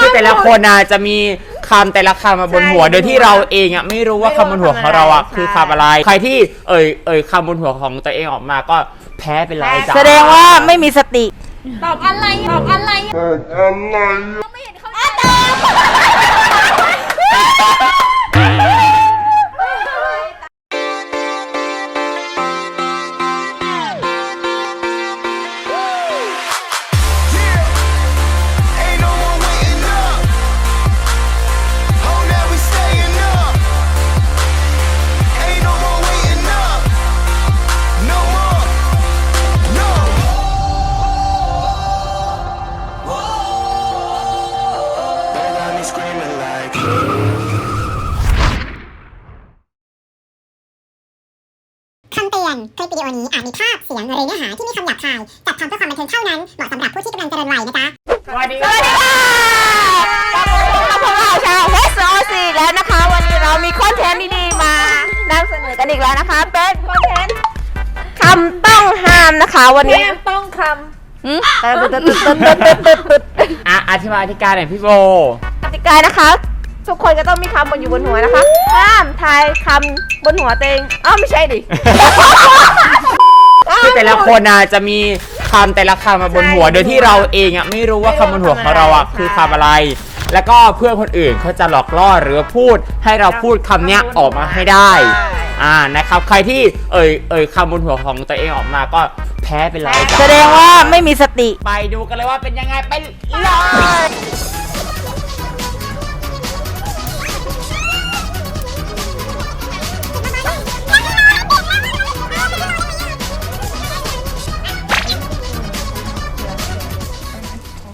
คือแต่ละคนนะจะมีคำแต่ละคำมาบนหัวโดยที่เราเองอะไม่รู้ว่าคำบนหัวของเราอะคือคำอะไร ใครที่เอ่ยเอ่ยคำบนหัวของตัวเองออกมาก็แพ้ไปเลยจ้าแสดงว่าไม่มีสติตอบอะไรตอบอะไรไม่เห็นเขาตอบ สียงหรือเนื้อหาที่มีคำหยาบคายจัดทำเพื่อความบันเทิงเท่านั้น เหมาะสำหรับผู้ที่กำลังเจริญวัยนะจ๊ะ สวัสดีสวัสดีค่ะพวกเราชาว HOC แล้วนะคะ วันนี้เรามีคอนเทนต์ดีๆมานำเสนอกันอีกแล้วนะคะ เป็นคอนเทนต์คำต้องห้ามนะคะ วันนี้ต้องคหืมตึ๊ดตึ๊ดตึ๊ดตึ๊ดตึ๊ดตึ๊ดตึ๊ดอะอธิบายอธิการหน่อยพี่โบ กติกานะคะ ทุกคนก็ต้องมีคำบนอยู่บนหัวนะคะ ห้ามทายคำบนหัวตัวเองอ้าวไม่ใช่ดิ แต่ละคนนะจะมีคำแต่ละคำมาบนหัว โดยที่เราเองอะไม่รู้ว่าคำบนหัวของเราอะคือคำอะไร แล้วก็เพื่อนคนอื่นเขาจะหลอกล่อหรือพูดให้เราพูดคำเนี้ยออกมาให้ได้ อ่านะครับใครที่เอ่ยเอ่ยคำบนหัวของตัวเองออกมาก็แพ้ไปเลยจ้ะแสดงว่าไม่มีสติ ไปดูกันเลยว่าเป็นยังไงไปเลย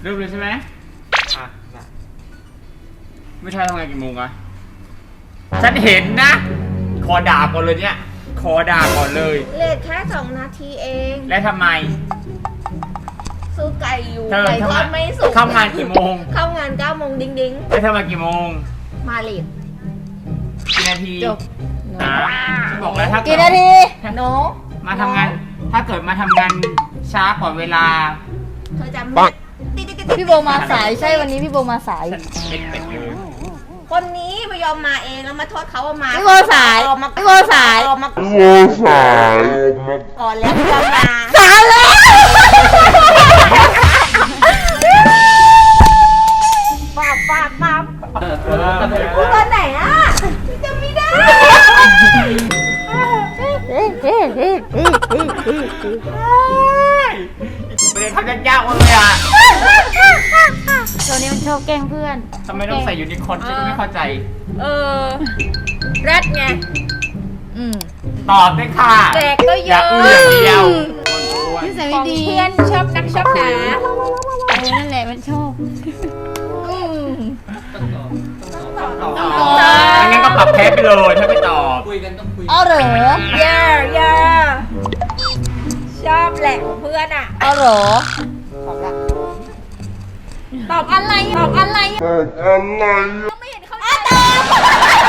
เริ่มเลยใช่ไหมอะไม่ใช่ทำงานกี่โมงอะฉันเห็นนะคอด่าก่อนเลยเนี่ยคอด่าก่อนเลยำเลทแค่สองนาทีเอง และทำไมสู้ไก่อยู่ เธอไก่ทอทำไมดไม่สุกเข้างานกี่โมง เข้างานเก้าโมงดิ้งดิ้งแล้วเธอมากี่โมงๆมาเลทกี่นาทีจบอ่าฉันบอกแล้วถ้าเกิกี่ดนาทีโนมาทำงาน ถ้าเกิดมาทำงานช้ากว่าเวลา เธอจำไม่ติดติดติดติด พี่โบมาสายใช่วันนี้พี่โบมาสายฉันเป็นเป็ดเลยคนนี้ไม่ยอมมาเองแล้วมาโทษเขาว่ามาพี่โบสายออกมาพี่โบสาย ออกมาก่อนแล้วไม่ยอมมาสายแล้วปาบปาบปาบเออตอนไหนอะจำไม่ได้ไม่ได้ทำยากๆเลยอะ ตัวนี้มันชอบแกล้งเพื่อนทำไมต้องใส่ยูนิคอร์นฉันก็ไม่เข้าใจ เออแรดไง อืม ตอบด้วยค่ะแจกก็เยอะอย่าอื้ออย่างเดียวนิสัยขไม่องดีเพื่อนชอบนักชอบหนาเออนั่นแหละมันชอบ อืมงั้นก็ปรับแพ้ไปเลยถ้าไม่ตอบเอาเหรอเย่เย่ชอบแหละของเพื่อนอะ เอาเหรอ ตอบอะไรตอบอะไรไม่เห็นเขาตอบ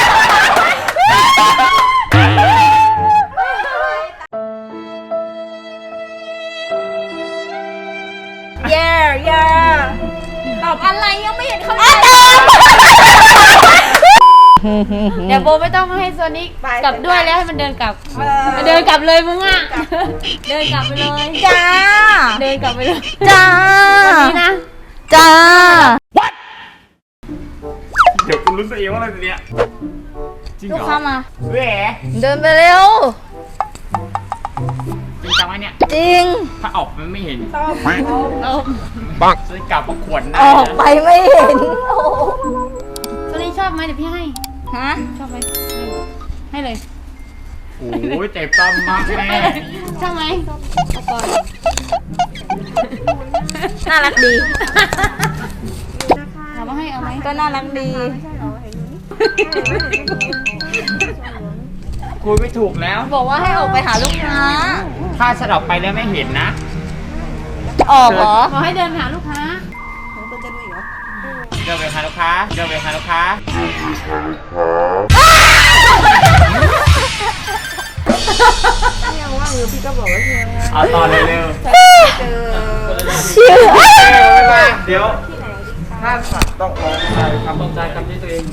เย่เย่ตอบอะไรยังไม่เห็นเขาตอบเดี๋ยวโบไม่ต้องให้โซนิกไปกลับด้วยแล้วให้มันเดินกลับเออเดินกลับเลยมึงอะเดินกลับไปเลยจ้าเดินกลับไปเลยจ้านี่นะ จ้า เดี๋ยวคุณรู้สึกเองว่าอะไรตัวเนี้ยจริงเหลูรกอค้ามา แหวเดินไปเร็ว จริงจังไหมเนี่ย จริง ถ้าออกมันไม่เห็นตอบเอาจะกลับมาขวนหน้าออกไปไม่เห็นโอ้โหโซนิกชอบไหมเดี๋ยวพี่ให้ ฮะ ชอบไหมให้เลยโอ้ยเจ็บต้อมมากแม่ชอบไหมเอาก่อน น่ารักดี ถามว่าให้เอาไหมก็น่ารักดี คุยไม่ถูกแล้วบอกว่าให้ออกไปหาลูกค้า ถ้าฉันออกไปแล้วไม่เห็นนะ ออกเหรอ ขอให้เดินไปหาลูกค้า เดินไปหาลูกค้า เดินไปหาลูกค้ายังว่างอยู่พี่ก็บอกว่าเฮียเอาต่อเลยเร็วเจ ชื่อเดี๋ยว ถ้ถ้าต้องลองใจคำต้องใจคำที่ตัวเอง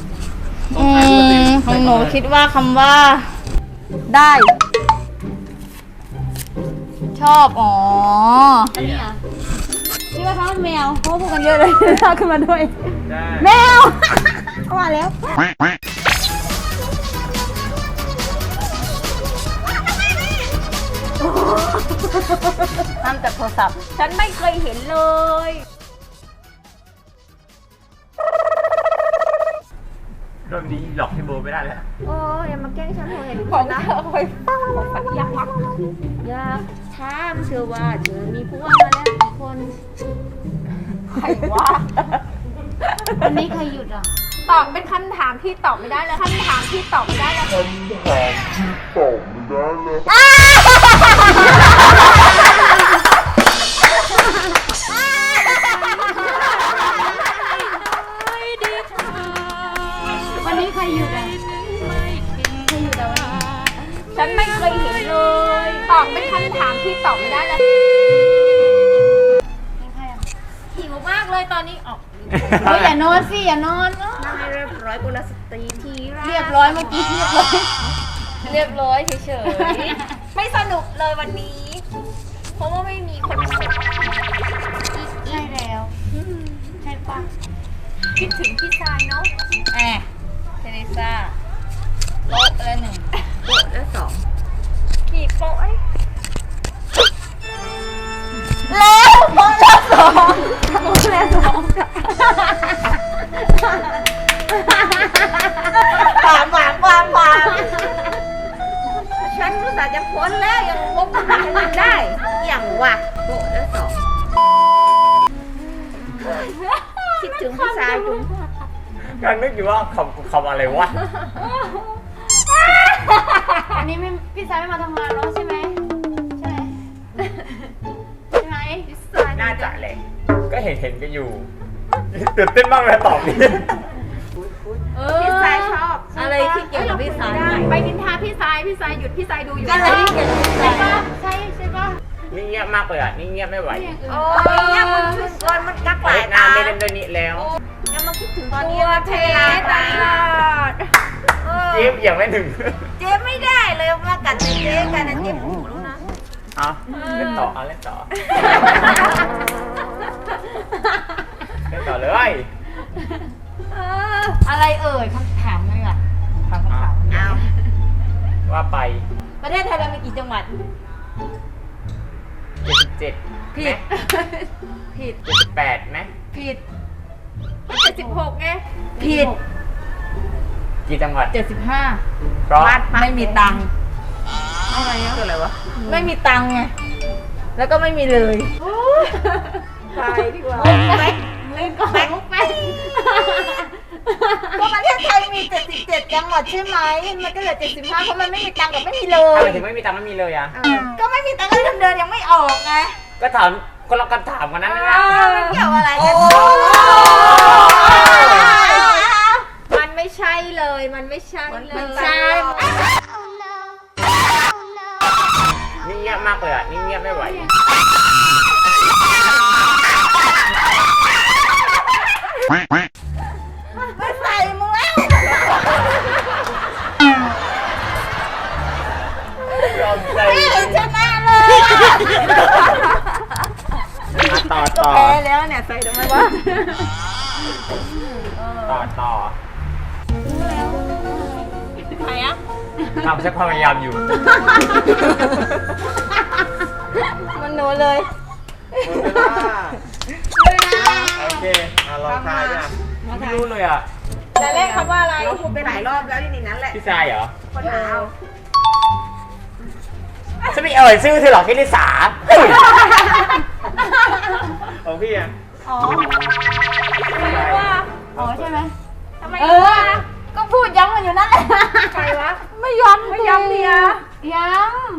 อืมของหนูคิดว่าคำว่า ได้ ชอบ อ๋ออันนี้อะคิดว่าเขาแมวเพราพูดกันเยอะเลยลากขึ้นมาด้วย ได้แมวเข้ามาแล้ว ห้ามจับโทรศัพท์ ฉันไม่เคยเห็นเลยรอบนี้หลอกให้โบไม่ได้แล้วโอ้ยอย่ามาแกล้งฉันเลย ของเธอไปฟังของฝันยักษ์อยากถามเชื่อว่าเธอมีผัวมาแล้วกี่คน ใครวะวันนี้ใครหยุดอะ ตอบเป็นคำถามที่ตอบไม่ได้เลยคำถามที่ตอบไม่ได้เลยวัน หิวมากเลยตอนนี้ออกโอ้ยอย่านอนสิอย่านอนนั่งให้เรียบร้อยกุลสตรีทีแรกเรียบร้อยเมื่อกี้เรียบร้อย เรียบร้อยเฉยๆ ไม่สนุกเลยวันนี้ เพราะว่าไม่มีคนสนุกใช่แล้ว ใช่ปะคิดถึงพี่ชายเนาะ แอบ พ้นแล้วยังงกหาเงินได้อย่างวะโป๊ะแล้วสองคิดถึงพี่ชายจุงกำลังนึกอยู่ว่าคำคำอะไรวะ อันนี้ไม่พี่สายไม่มาทำงานแล้วใช่ไหมใช่ไหมใช่ไหมน่าจะแหละก็เห็นเห็นกันอยู่ตื่นเต้นมากเลยตอบนี้เออพี่ชายชอบ อะไรที่เกี่ยวกับพี่ชายไปดินทาพี่ชายพี่ชายหยุดพี่ชายดูอยู่ก็เลยที่เกี่ยวกับพี่ใช่ชายปะใช่ใช่ปะนี่เงียบมากเลยอะนี่เงียบไม่ไหวอย่างอื่นโอ้ยเนี่ยมันคืนก่อนมันกักหลายนาตานไม่เล่นด้วยนี้แล้วยังมาคิดถึงตอนตันี้วเทตลอดเออเจี๊ยบยังไม่ถึง เจ๊ไม่ได้เลยมากัดเจ๊กันนะเจ๊หูแล้วนะเอาเล่นต่อเอาเล่นต่อเล่นต่อเลยอะไรเอ่ยคำถาม เลยอะถามคำถามเอาว่าไปประเทศไทยเรามีกี่จังหวัด77ผิด ผิด78ไหมผิดเจ็ดสิบหกไง ผิด กี่จังหวัดเจ็ดสิบห้าเพราะไม่มีตังค์อะไรอะอะไรวะ ไม่มีตังค์ไง แล้วก็ไม่มีเลยตายดีกว่า เล่นก่อนมุกแป๊กก็ประเทศไทยมี 77 จังหวัดใช่ไหม มันก็เหลือ 75 เพราะมันไม่มีตังค์กับไม่มีเลทำไมย ถึงไม่มีตังค์ไม่มีเลยอะ ก็ไม่มีตังค์ก็เดินยังไม่ออกไงก็ถามคนละคำถามกันนั้นนะ มันเกี่ยวอะไรกันมันไม่ใช่เลย มันไม่ใช่เลยมันใช่นี่เงียบมากเลยอะนี่เงียบไม่ไหว มาต่อต่อแพ้แล้วเนี่ยใส่ทำไมวะต่อต่อใครอะทำฉันพยายามอยู่มันหนูเลยโอเคอะลองทายด้วยไม่รู้เลยอะจะเล่นคำว่าอะไร เราพูดไปหลายรอบแล้วที่นี่นั้นแหละพี่ชายเหรอ คนหาเอา ฉันไม่เอ่ยชื่อเธอหรอกที่ลิสาเฮ้ยของพี่อะอ๋ออ๋อใช่ไหมทำไมเออก็พูดย้ำกันอยู่นั่นแหละ ใครวะ ไม่ย้ำไม่ย้ำเดียย้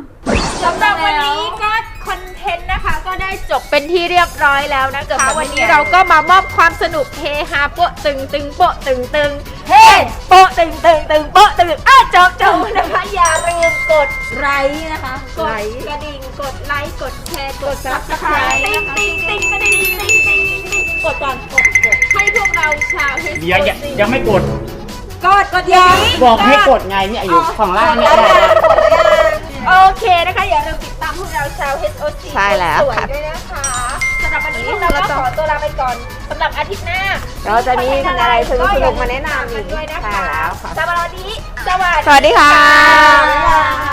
ำ สำหรับวันนี้ก็คอนเทนต์นะคะ ก็ได้จบเป็นที่เรียบร้อยแล้วนะคะวันนี้เราก็มามอบความสนุกเฮฮาโปะตึงตึงโปะตึงตึงเฮ้โปะตึงตึงตึงโปะตึงอ้าจบจบนะคะ อย่าลืมกดไรนะคะ กดกระดิ่ง กดไลค์ กดแชร์ กดซับสไครต์ติ๊งติ๊งติ๊งติ๊งติ๊งติ๊งติ๊งกดก่อนกดกดให้พวกเราชาว HOC เดี๋ยวยังยังไม่กด กดกดยัง บอกให้กดไงเนี่ยอยู่ข้างล่างเนี่ย โอเคนะคะ อย่าลืมติดตามพวกเราชาว HOC ใช่แล้วสวยค่ะ ด้วยนะคะสำหรับวันนี้พวกเราก็ขอตัวลาไปก่อนสำหรับอาทิตย์หน้าเราจะมีคอนเทนต์อะไรสนุกๆมาแนะนำอีกด้วยนะใช่คะแล้วค่ะสำหรับวันนี้สวัสดี สวัสดีค่ะ